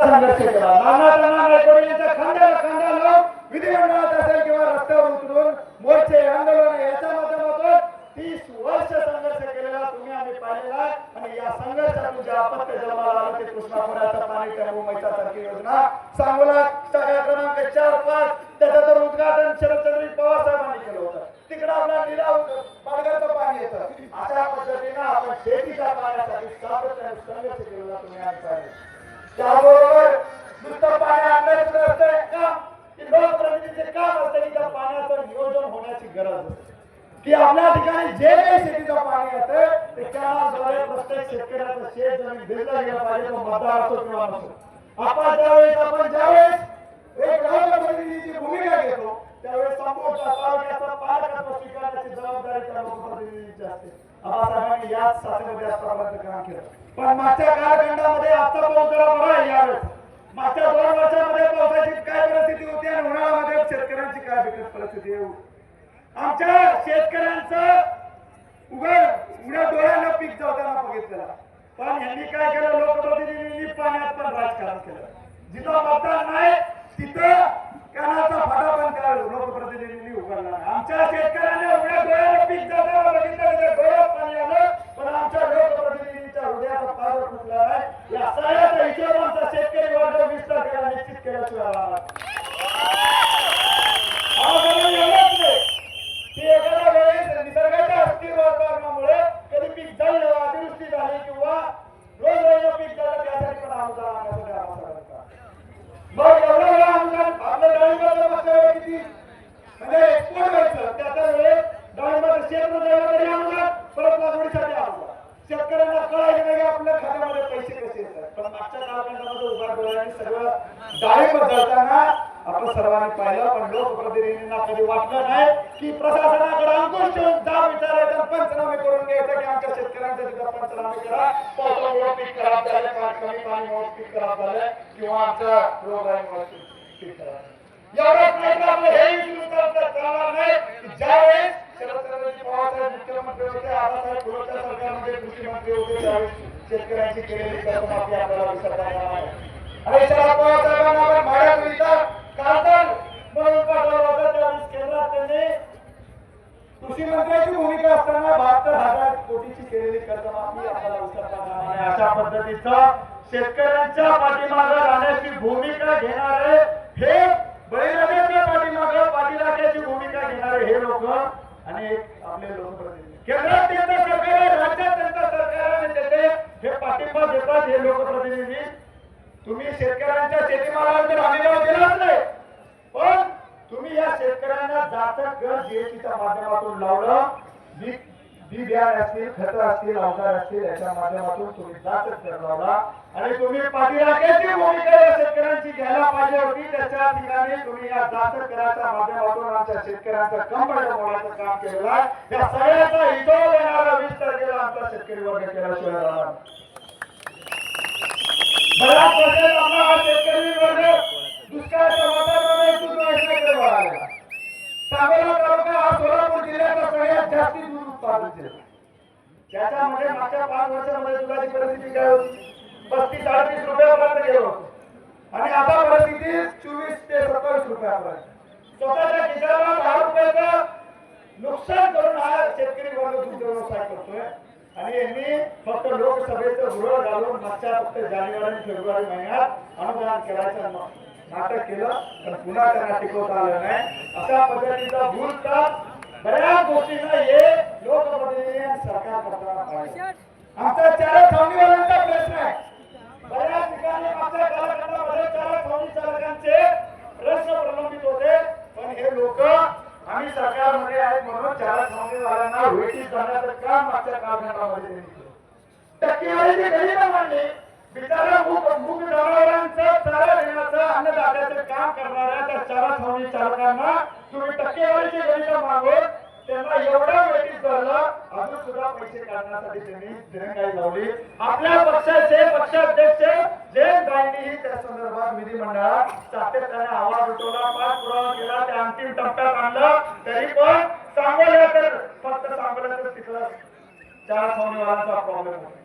संघर्ष केला नाना नाना यांच्या खांद्याला खांदा लावून विधिमंडळात असेल किंवा रस्त्यावर उतरून मोर्चे आंदोलन याच्या माध्यमातून तीस वर्ष संघर्ष केलेला तुम्ही आम्ही पाहिलेला आणि या संघर्षातून जे अपत्य जन्माला आलं ते कृष्णापुराचं पाणी त्या सारखी योजना सांगोला क्रमांक चार पाच त्याचं तर उद्घाटन शरदचंद्र पवार साहेबांनी केलं होतं तिकडं आपला पाणी येतं अशा पद्धतीनं आपण शेतीच्या पाण्यासाठी सातत्याने संघर्ष केलेला तुम्ही आज पाहिजे की आपल्या ठिकाणी जे काही शेतीचं पाणी येतं ते कॅनलद्वारे प्रत्येक शेतकऱ्याचं शेत जमीन भिजलं गेलं पाहिजे तो मतदार असो किंवा नसो. आपण ज्यावेळेस आपण ज्यावेळेस एक लोकप्रतिनिधीची भूमिका घेतो त्यावेळेस संपूर्ण तालुक्याचा पालकत्व स्वीकारण्याची जबाबदारी त्या लोकप्रतिनिधीची असते. आबासाहेबांनी याच साथीमध्ये काम केलं. पण मागच्या कालखंडामध्ये आता पाऊस जरा बरा आहे यावेळेस. मागच्या दोन वर्षामध्ये पावसाची काय परिस्थिती होती आणि उन्हाळ्यामध्ये शेतकऱ्यांची काय बिकट परिस्थिती आमच्या शेतकऱ्यांचं उघड उघड्या डोळ्यानं पीक जाताना बघितलेला. पण यांनी काय केलं? लोकप्रतिनिधींनी पाण्यात पण राजकारण केलं. जिथं मतदान नाही तिथं कॅनाचा फाटा पण त्या लोकप्रतिनिधींनी उघडला नाही. आमच्या शेतकऱ्यांनी उघड्या डोळ्यानं पीक जाताना बघितलं त्याच्या डोळ्यात पाणी आलं पण आमच्या लोकप्रतिनिधींच्या हृदयाचा पार फुटला नाही या सगळ्याचा हिशोब आमचा शेतकरी वर्ग वीस तारखेला निश्चित केल्याशिवाय आला नाही. आवाजाला एवढंच नाही की एखाद्या वेळेस निसर्गाच्या अस्थिर वातावरणामुळे कधी पीक झालं अतिवृष्टी झाली किंवा रोज रोज पीक झालं त्यासाठी पण अनुदान आणण्यासाठी आम्हाला सांगितलं. मग एवढं वेळा अनुदान आपलं डाळिंबाचं मागच्या वेळी किती म्हणजे एक्सपोर्ट व्हायचं त्याच्या वेळेस डाळिंबाचं क्षेत्र द्यायला तरी अनुदान परत लागवडीसाठी अनुदान शेतकऱ्यांना कळायचं नाही की आपल्या खात्यामध्ये पैसे कसे येतात पण मागच्या कालखंडामध्ये उभा डोळ्यांनी सगळं डाळिंब जळताना आपण सर्वांनी पाहिलं पण लोकप्रतिनिधींना कधी वाटलं नाही की प्रशासनाकडे अंकुश ठेवून जा विचारायचं पंचनामे करून घ्यायचं की आमच्या शेतकऱ्यांच्या तिथं पंचनामे करा पावसामुळे पीक खराब झालं किंवा कमी पाणीमुळे पीक खराब झालं किंवा आमच्या रोगामुळे पीक खराब एवढंच नाही आपलं हे विचार चालणार नाही. ज्यावेळेस शरदचंद्रजी पवारसाहेब मुख्यमंत्री होते आबासाहेब पुरवठा सरकारमध्ये कृषी मंत्री होते त्यावेळेस शेतकऱ्यांची केलेली कर्जमाफी आपल्याला विसरता आपण भाड्याकरिता म्हणून पाठवलं होतं त्यावेळेस केंद्रात त्यांनी कृषी मंत्र्याची भूमिका असताना बहात्तर हजार कोटीची केलेली कर्जमाफी आपल्याला अशा शेतकऱ्यांच्या पाठीमागे राहण्याची भूमिका घेणारे हे बळीराजाच्या पाठीमागे पाठीराख्याची भूमिका घेणारे हे लोक आणि एक आपले लोकप्रतिनिधी केंद्रात त्यांचं सरकार आहे राज्यात त्यांचं सरकार आहे हे पाठिंबा देतात हे लोकप्रतिनिधी तुम्ही शेतकऱ्यांच्या शेतीमालावर तर हमी भाव दिलाच नाही. पण तुम्ही या शेतकऱ्यांना जाचक गट जीएसटीच्या माध्यमातून लावलं बी बी बियाणे असतील खत असतील अवजार असतील याच्या माध्यमातून तुम्ही जाचक दर लावला. आणि तुम्ही पाठीराख्याची भूमिका या शेतकऱ्यांची घ्यायला पाहिजे होती त्याच्या ठिकाणी तुम्ही या जाचक कराच्या माध्यमातून आमच्या शेतकऱ्यांचं कंबळ मोडायचं काम केलेलं आहे. या सगळ्याचा हिशोब येणारा वीस तारखेला आमचा शेतकरी वर्ग केल्याशिवाय राहणार बऱ्याच वर्षात आपला हा शेतकरी वर्ग दुष्काळाच्या वातावरणाने दूध वाढायला सांगोला तालुका हा सोलापूर जिल्ह्याचा सगळ्यात जास्ती दूध उत्पादन जिल्हा त्याच्यामध्ये मागच्या पाच वर्षामध्ये दुधाची परिस्थिती काय होती पस्तीस अडतीस रुपयापर्यंत गेलो आणि आता परिस्थिती चोवीस ते सत्तावीस रुपयापर्यंत स्वतःच्या खिशाला दहा रुपयाचं नुकसान करून हा शेतकरी वर्ग दुग्ध व्यवसाय करतोय आणि यांनी फक्त लोकसभेचं गृह घालून मागच्या फक्त जानेवारी आणि फेब्रुवारी महिन्यात अनुदान करायचं नाटक केलं तर पुन्हा त्यांना टिकवता आलं नाही. अशा पद्धतीचा भूल का बऱ्याच गोष्टींना हे लोकप्रतिनिधी सरकार करताना पाहिजे आमचा चार छावणीवाल्यांचा प्रश्न आहे बऱ्याच ठिकाणी मागच्या कालखंडामध्ये चार छावणी चालकांचे प्रश्न प्रलंबित होते पण हे लोक आम्ही सरकारमध्ये आहेत म्हणून चार छावणीवाल्यांना भेटीत जाण्याचं काम मागच्या कालखंडामध्ये बिचारा जनावरांचं चारा अन्नदात्याचं काम करणाऱ्या त्या चारा छावणी चालकांना तुम्ही टक्केवारीची गणित मागून त्यांना एवढं वेटीत झालं अजून सुद्धा पैसे काढण्यासाठी त्यांनी दिरंगाई लावली. आपल्या पक्षाचे पक्षाध्यक्ष जयंत गांधीही त्या संदर्भात विधिमंडळात सातत्याने आवाज उठवला. अंतिम टप्प्यात आणलं. तरी पण सांगोल्या तर फक्त सांगोल्या तर तिथं चार छावणीवाल्यांचा प्रॉब्लेम होता.